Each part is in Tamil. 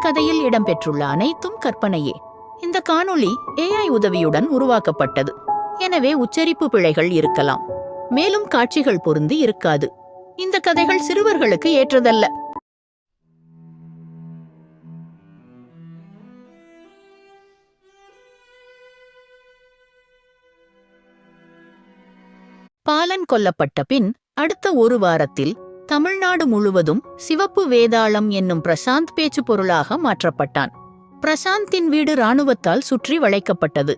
கதையில் இடம்பெற்றுள்ள அனைத்தும் கற்பனையே. இந்த காணொளி ஏஐ உதவியுடன் உருவாக்கப்பட்டது. எனவே உச்சரிப்பு பிழைகள் இருக்கலாம். மேலும் காட்சிகள் பொருந்தி இருக்காது. இந்த கதைகள் சிறுவர்களுக்கு ஏற்றதல்ல. பாலன் கொல்லப்பட்ட பின் அடுத்த ஒரு வாரத்தில் தமிழ்நாடு முழுவதும் சிவப்பு வேதாளம் என்னும் பிரசாந்த் பேச்சு பொருளாக மாற்றப்பட்டான். பிரசாந்தின் வீடு ராணுவத்தால் சுற்றி வளைக்கப்பட்டது.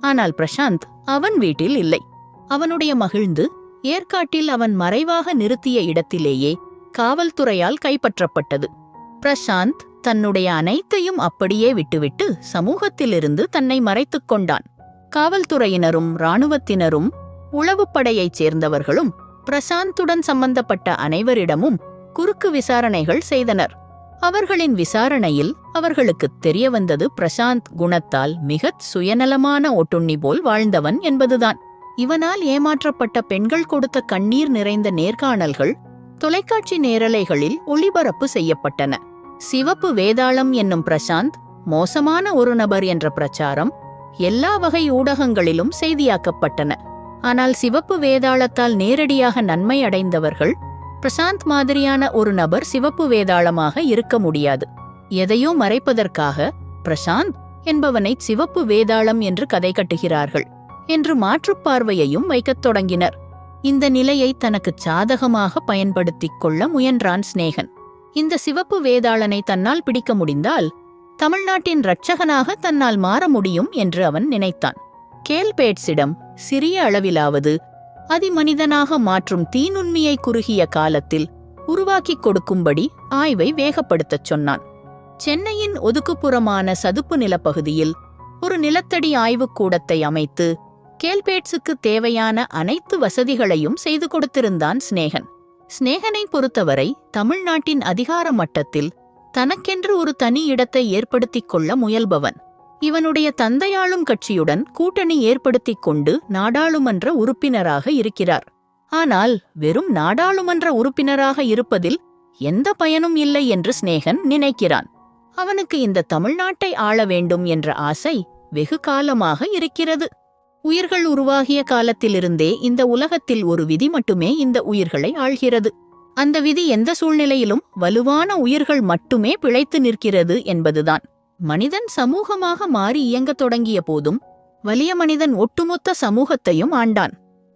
ஆனால் பிரசாந்த் அவன் வீட்டில் இல்லை. அவனுடைய மகிழ்ந்து ஏற்காட்டில் அவன் மறைவாக நிறுத்திய இடத்திலேயே காவல்துறையால் கைப்பற்றப்பட்டது. பிரசாந்த் தன்னுடைய அனைத்தையும் அப்படியே விட்டுவிட்டு சமூகத்திலிருந்து தன்னை மறைத்துக் கொண்டான். காவல்துறையினரும் இராணுவத்தினரும் உளவுப்படையைச் சேர்ந்தவர்களும் பிரசாந்துடன் சம்பந்தப்பட்ட அனைவரிடமும் குறுக்கு விசாரணைகள் செய்தனர். அவர்களின் விசாரணையில் அவர்களுக்குத் தெரியவந்தது பிரசாந்த் குணத்தால் மிகச் சுயநலமான ஒட்டுண்ணி போல் வாழ்ந்தவன் என்பதுதான். இவனால் ஏமாற்றப்பட்ட பெண்கள் கொடுத்த கண்ணீர் நிறைந்த நேர்காணல்கள் தொலைக்காட்சி நேரலைகளில் ஒளிபரப்பு செய்யப்பட்டன. சிவப்பு வேதாளம் என்னும் பிரசாந்த் மோசமான ஒரு நபர் என்ற பிரச்சாரம் எல்லா வகை ஊடகங்களிலும் செய்தியாக்கப்பட்டன. ஆனால் சிவப்பு வேதாளத்தால் நேரடியாக நன்மை அடைந்தவர்கள் பிரசாந்த் மாதிரியான ஒரு நபர் சிவப்பு வேதாளமாக இருக்க முடியாது. எதையோ மறைப்பதற்காக பிரசாந்த் என்பவனை சிவப்பு வேதாளம் என்று கதை கட்டுகிறார்கள் என்று மாற்றுப்பார்வையையும் வைக்கத் தொடங்கினர். இந்த நிலையை தனக்கு சாதகமாக பயன்படுத்திக் கொள்ள முயன்றான் சிநேகன். இந்த சிவப்பு வேதாளனை தன்னால் பிடிக்க முடிந்தால் தமிழ்நாட்டின் இரட்சகனாக தன்னால் மாற முடியும் என்று அவன் நினைத்தான். கேல்பேட்ஸிடம் சிறிய அளவிலாவது அதிமனிதனாக மாற்றும் தீநுண்மையை குறுகிய காலத்தில் உருவாக்கிக் கொடுக்கும்படி ஆய்வை வேகப்படுத்தச் சொன்னான். சென்னையின் ஒதுக்குப்புறமான சதுப்பு நிலப்பகுதியில் ஒரு நிலத்தடி ஆய்வுக்கூடத்தை அமைத்து கேல்பேட்ஸுக்கு தேவையான அனைத்து வசதிகளையும் செய்து கொடுத்திருந்தான் சிநேகன். சிநேகனை பொறுத்தவரை தமிழ்நாட்டின் அதிகார மட்டத்தில் தனக்கென்று ஒரு தனி இடத்தை ஏற்படுத்திக் கொள்ள முயல்பவன். இவனுடைய தந்தையாளும் கட்சியுடன் கூட்டணி ஏற்படுத்திக் கொண்டு நாடாளுமன்ற உறுப்பினராக இருக்கிறார். ஆனால் வெறும் நாடாளுமன்ற உறுப்பினராக இருப்பதில் எந்த பயனும் இல்லை என்று சிநேகன் நினைக்கிறான். அவனுக்கு இந்த தமிழ்நாட்டை ஆள வேண்டும் என்ற ஆசை வெகு காலமாக இருக்கிறது. உயிர்கள் உருவாகிய காலத்திலிருந்தே இந்த உலகத்தில் ஒரு விதி மட்டுமே இந்த உயிர்களை ஆள்கிறது. அந்த விதி எந்த சூழ்நிலையிலும் வலுவான உயிர்கள் மட்டுமே பிழைத்து நிற்கிறது என்பதுதான். மனிதன் சமூகமாக மாறி இயங்கத் தொடங்கிய போதும் வலிய மனிதன் ஒட்டுமொத்த சமூகத்தையும் ஆண்டான்.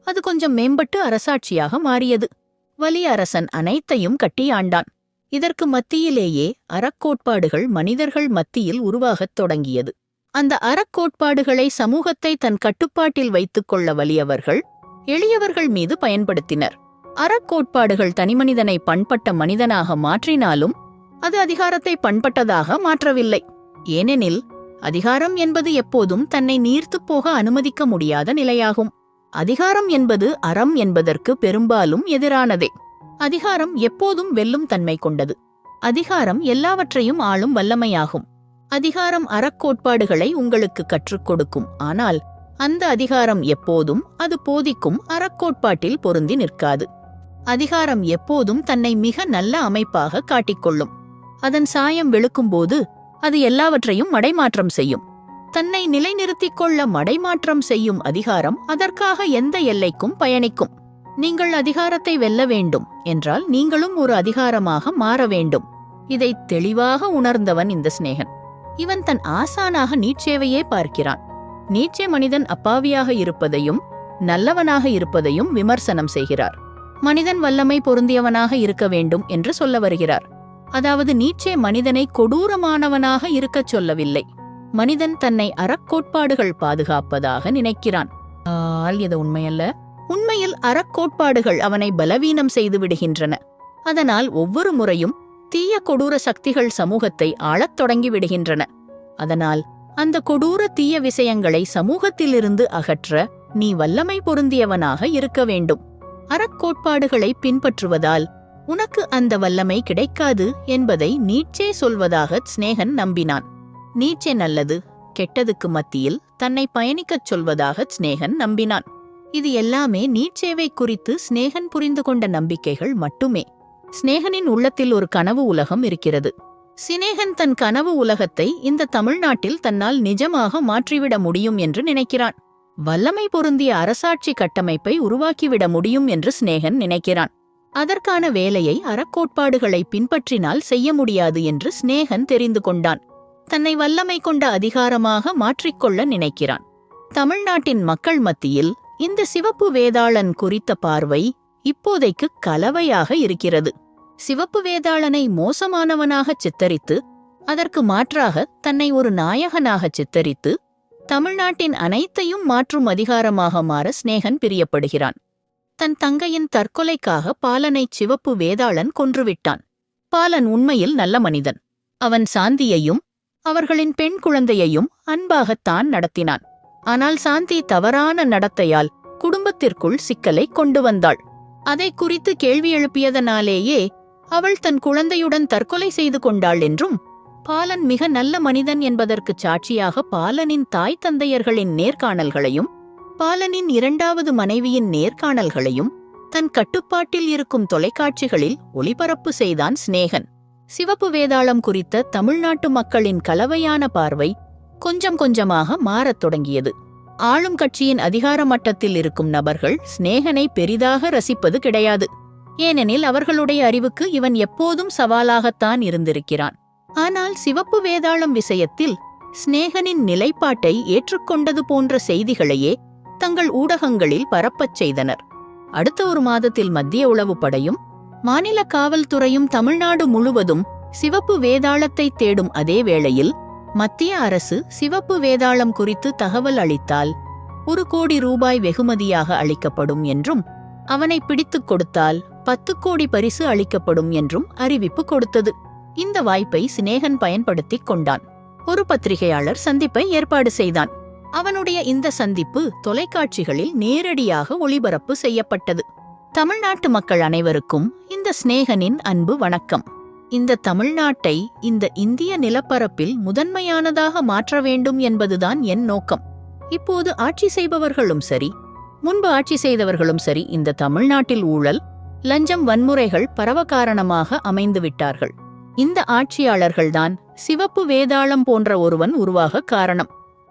அது கொஞ்சம் மேம்பட்டு அரசாட்சியாக மாறியது. வலிய அரசன் அனைத்தையும் கட்டி ஆண்டான். இதற்கு மத்தியிலேயே அறக்கோட்பாடுகள் மனிதர்கள் மத்தியில் உருவாகத் தொடங்கியது. அந்த அறக்கோட்பாடுகளை சமூகத்தை தன் கட்டுப்பாட்டில் வைத்துக் கொள்ள வலியவர்கள் எளியவர்கள் மீது பயன்படுத்தினர். அறக்கோட்பாடுகள் தனிமனிதனை பண்பட்ட மனிதனாக மாற்றினாலும் அது அதிகாரத்தை பண்பட்டதாக மாற்றவில்லை. ஏனெனில் அதிகாரம் என்பது எப்போதும் தன்னை நீர்த்துப் போக அனுமதிக்க முடியாத நிலையாகும். அதிகாரம் என்பது அறம் என்பதற்கு பெரும்பாலும் எதிரானதே. அதிகாரம் எப்போதும் வெல்லும் தன்மை கொண்டது. அதிகாரம் எல்லாவற்றையும் ஆளும் வல்லமையாகும். அதிகாரம் அறக்கோட்பாடுகளை உங்களுக்கு கற்றுக் கொடுக்கும். ஆனால் அந்த அதிகாரம் எப்போதும் அது போதிக்கும் அறக்கோட்பாட்டில் பொருந்தி நிற்காது. அதிகாரம் எப்போதும் தன்னை மிக நல்ல அமைப்பாக காட்டிக்கொள்ளும். அதன் சாயம் வெளுக்கும்போது அது எல்லாவற்றையும் மடைமாற்றம் செய்யும். தன்னை நிலைநிறுத்திக் கொள்ள மடைமாற்றம் செய்யும் அதிகாரம் அதற்காக எந்த எல்லைக்கும் பயணிக்கும். நீங்கள் அதிகாரத்தை வெல்ல வேண்டும் என்றால் நீங்களும் ஒரு அதிகாரமாக மாற வேண்டும். இதை தெளிவாக உணர்ந்தவன் இந்த சிநேகன். இவன் தன் ஆசானாக நீட்சேவையே பார்க்கிறான். நீட்சே மனிதன் அப்பாவியாக இருப்பதையும் நல்லவனாக இருப்பதையும் விமர்சனம் செய்கிறார். மனிதன் வல்லமை பொருந்தியவனாக இருக்க வேண்டும் என்று சொல்ல வருகிறார். அதாவது நீச்சே மனிதனை கொடூரமானவனாக இருக்கச் சொல்லவில்லை. மனிதன் தன்னை அறக்கோட்பாடுகள் பாதுகாப்பதாக நினைக்கிறான். ஆல் இது உண்மையல்ல. உண்மையில் அறக்கோட்பாடுகள் அவனை பலவீனம் செய்து விடுகின்றன. அதனால் ஒவ்வொரு முறையும் தீய கொடூர சக்திகள் சமூகத்தை ஆளத் தொடங்கி விடுகின்றன. அதனால் அந்த கொடூர தீய விஷயங்களை சமூகத்திலிருந்து அகற்ற நீ வல்லமை பொருந்தியவனாக இருக்க வேண்டும். அறக்கோட்பாடுகளை பின்பற்றுவதால் உனக்கு அந்த வல்லமை கிடைக்காது என்பதை நீச்சே சொல்வதாக ஸ்நேகன் நம்பினான். நீச்சே நல்லது கெட்டதுக்கு மத்தியில் தன்னை பயணிக்கச் சொல்வதாக ஸ்நேகன் நம்பினான். இது எல்லாமே நீட்சேவை குறித்து ஸ்நேகன் புரிந்து கொண்ட நம்பிக்கைகள் மட்டுமே. ஸ்நேகனின் உள்ளத்தில் ஒரு கனவு உலகம் இருக்கிறது. சினேகன் தன் கனவு உலகத்தை இந்த தமிழ்நாட்டில் தன்னால் நிஜமாக மாற்றிவிட முடியும் என்று நினைக்கிறான். வல்லமை பொருந்திய அரசாட்சி கட்டமைப்பை உருவாக்கிவிட முடியும் என்று சிநேகன் நினைக்கிறான். அதற்கான வேலையை அறக்கோட்பாடுகளை பின்பற்றினால் செய்ய முடியாது என்று சினேகன் தெரிந்து கொண்டான். தன்னை வல்லமை கொண்ட அதிகாரமாக மாற்றிக்கொள்ள நினைக்கிறான். தமிழ்நாட்டின் மக்கள் மத்தியில் இந்த சிவப்பு வேதாளன் குறித்த பார்வை இப்போதைக்கு கலவையாக இருக்கிறது. சிவப்பு வேதாளனை மோசமானவனாக சித்தரித்து அதற்கு மாற்றாக தன்னை ஒரு நாயகனாக சித்தரித்து தமிழ்நாட்டின் அனைத்தையும் மாற்றும் அதிகாரமாக மாற சிநேகன் பிரியப்படுகிறான். தன் தங்கையின் தற்கொலைக்காக பாலனை சிவப்பு வேதாளன் கொன்றுவிட்டான். பாலன் உண்மையில் நல்ல மனிதன். அவன் சாந்தியையும் அவர்களின் பெண் குழந்தையையும் அன்பாகத்தான் நடத்தினான். ஆனால் சாந்தி தவறான நடத்தையால் குடும்பத்திற்குள் சிக்கலை கொண்டு வந்தாள். அதை குறித்து கேள்வி எழுப்பியதனாலேயே அவள் தன் குழந்தையுடன் தற்கொலை செய்து கொண்டாள் என்றும் பாலன் மிக நல்ல மனிதன் என்பதற்கு சாட்சியாக பாலனின் தாய் தந்தையர்களின் நேர்காணல்களையும் பாலனின் இரண்டாவது மனைவியின் நேர்காணல்களையும் தன் கட்டுப்பாட்டில் இருக்கும் தொலைக்காட்சிகளில் ஒளிபரப்பு செய்தான் சிநேகன். சிவப்பு வேதாளம் குறித்த தமிழ்நாட்டு மக்களின் கலவையான பார்வை கொஞ்சம் கொஞ்சமாக மாறத் தொடங்கியது. ஆளும் கட்சியின் அதிகார மட்டத்தில் இருக்கும் நபர்கள் சிநேகனை பெரிதாக ரசிப்பது கிடையாது. ஏனெனில் அவர்களுடைய அறிவுக்கு இவன் எப்போதும் சவாலாகத்தான் இருந்திருக்கிறான். ஆனால் சிவப்பு வேதாளம் விஷயத்தில் சிநேகனின் நிலைப்பாட்டை ஏற்றுக்கொண்டது போன்ற செய்திகளையே தங்கள் ஊடகங்களில் பரப்பச் செய்தனர். அடுத்த ஒரு மாதத்தில் மத்திய உளவுப் படையும் மாநில காவல்துறையும் தமிழ்நாடு முழுவதும் சிவப்பு வேதாளத்தை தேடும் அதே வேளையில் மத்திய அரசு சிவப்பு வேதாளம் குறித்து தகவல் அளித்தால் ஒரு கோடி ரூபாய் வெகுமதியாக அளிக்கப்படும் என்றும் அவனை பிடித்துக் கொடுத்தால் பத்து கோடி பரிசு அளிக்கப்படும் என்றும் அறிவிப்பு கொடுத்தது. இந்த வாய்ப்பை சிநேகன் பயன்படுத்திக் கொண்டான். ஒரு பத்திரிகையாளர் சந்திப்பை ஏற்பாடு செய்தான். அவனுடைய இந்த சந்திப்பு தொலைக்காட்சிகளில் நேரடியாக ஒளிபரப்பு செய்யப்பட்டது. தமிழ்நாட்டு மக்கள் அனைவருக்கும் இந்த சிநேகனின் அன்பு வணக்கம். இந்த தமிழ்நாட்டை இந்த இந்திய நிலப்பரப்பில் முதன்மையானதாக மாற்ற வேண்டும் என்பதுதான் என் நோக்கம். இப்போது ஆட்சி செய்பவர்களும் சரி முன்பு ஆட்சி செய்தவர்களும் சரி இந்த தமிழ்நாட்டில் ஊழல் லஞ்சம் வன்முறைகள் பரவ காரணமாக அமைந்து விட்டார்கள். இந்த ஆட்சியாளர்கள்தான் சிவப்பு வேதாளம் போன்ற ஒருவன் உருவாக காரணம்.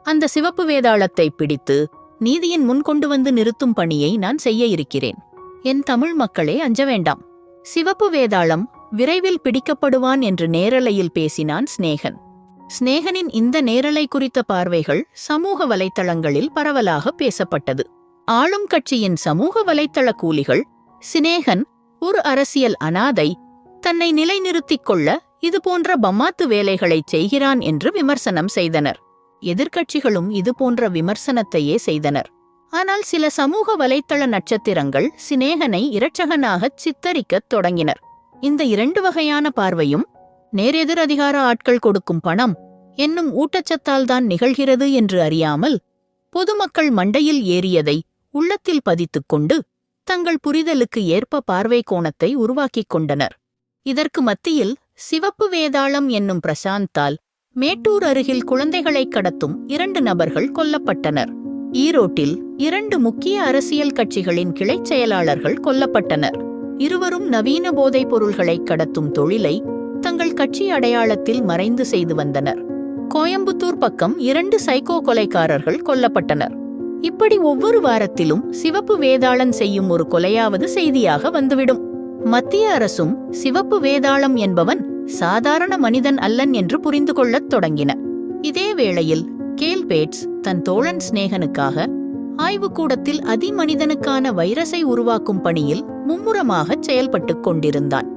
அந்த சிவப்பு வேதாளத்தை பிடித்து நீதியின் முன் கொண்டு வந்து நிறுத்தும் பணியை நான் செய்ய இருக்கிறேன். என் தமிழ் மக்களே அஞ்ச வேண்டாம். சிவப்பு வேதாளம் விரைவில் பிடிக்கப்படுவான் என்று நேரலையில் பேசினான் ஸ்நேகன் ஸ்நேகனின் இந்த நேரலை குறித்த பார்வைகள் சமூக வலைத்தளங்களில் பரவலாக பேசப்பட்டது. ஆளும் கட்சியின் சமூக வலைத்தள கூலிகள் சினேகன் ஒரு அரசியல் அனாதை தன்னை நிலைநிறுத்திக் கொள்ள இதுபோன்ற பம்மாத்து வேலைகளைச் செய்கிறான் என்று விமர்சனம் செய்தனர். எதிர்க்கட்சிகளும் இதுபோன்ற விமர்சனத்தையே செய்தனர். ஆனால் சில சமூக வலைத்தள நட்சத்திரங்கள் சினேகனை இரட்சகனாகச் சித்தரிக்கத் தொடங்கினர். இந்த இரண்டு வகையான பார்வையும் நேரெதிர் அதிகார ஆட்கள் கொடுக்கும் பணம் என்னும் ஊட்டச்சத்தால் தான் நிகழ்கிறது என்று அறியாமல் பொதுமக்கள் மண்டையில் ஏறியதை உள்ளத்தில் பதித்துக் கொண்டு தங்கள் புரிதலுக்கு ஏற்ப பார்வை கோணத்தை உருவாக்கிக் கொண்டனர். இதற்கு மத்தியில் சிவப்பு வேதாளம் என்னும் பிரசாந்தால் மேட்டூர் அருகில் குழந்தைகளை கடத்தும் இரண்டு நபர்கள் கொல்லப்பட்டனர். ஈரோட்டில் இரண்டு முக்கிய அரசியல் கட்சிகளின் கிளைச் செயலாளர்கள் கொல்லப்பட்டனர். இருவரும் நவீன போதைப் பொருள்களை கடத்தும் தொழிலை தங்கள் கட்சி அடையாளத்தில் மறைந்து செய்து வந்தனர். கோயம்புத்தூர் பக்கம் இரண்டு சைக்கோ கொலைக்காரர்கள் கொல்லப்பட்டனர். இப்படி ஒவ்வொரு வாரத்திலும் சிவப்பு வேதாளன் செய்யும் ஒரு கொலையாவது செய்தியாக வந்துவிடும். மத்திய அரசும் சிவப்பு வேதாளம் என்பவன் சாதாரண மனிதன் அல்லன் என்று புரிந்து கொள்ளத் தொடங்கின. இதே வேளையில் கேல்பேட்ஸ் தன் தோழன் சிநேகனுக்காக ஆய்வுக்கூடத்தில் அதிமனிதனுக்கான வைரஸை உருவாக்கும் பணியில் மும்முரமாகச் செயல்பட்டுக் கொண்டிருந்தான்.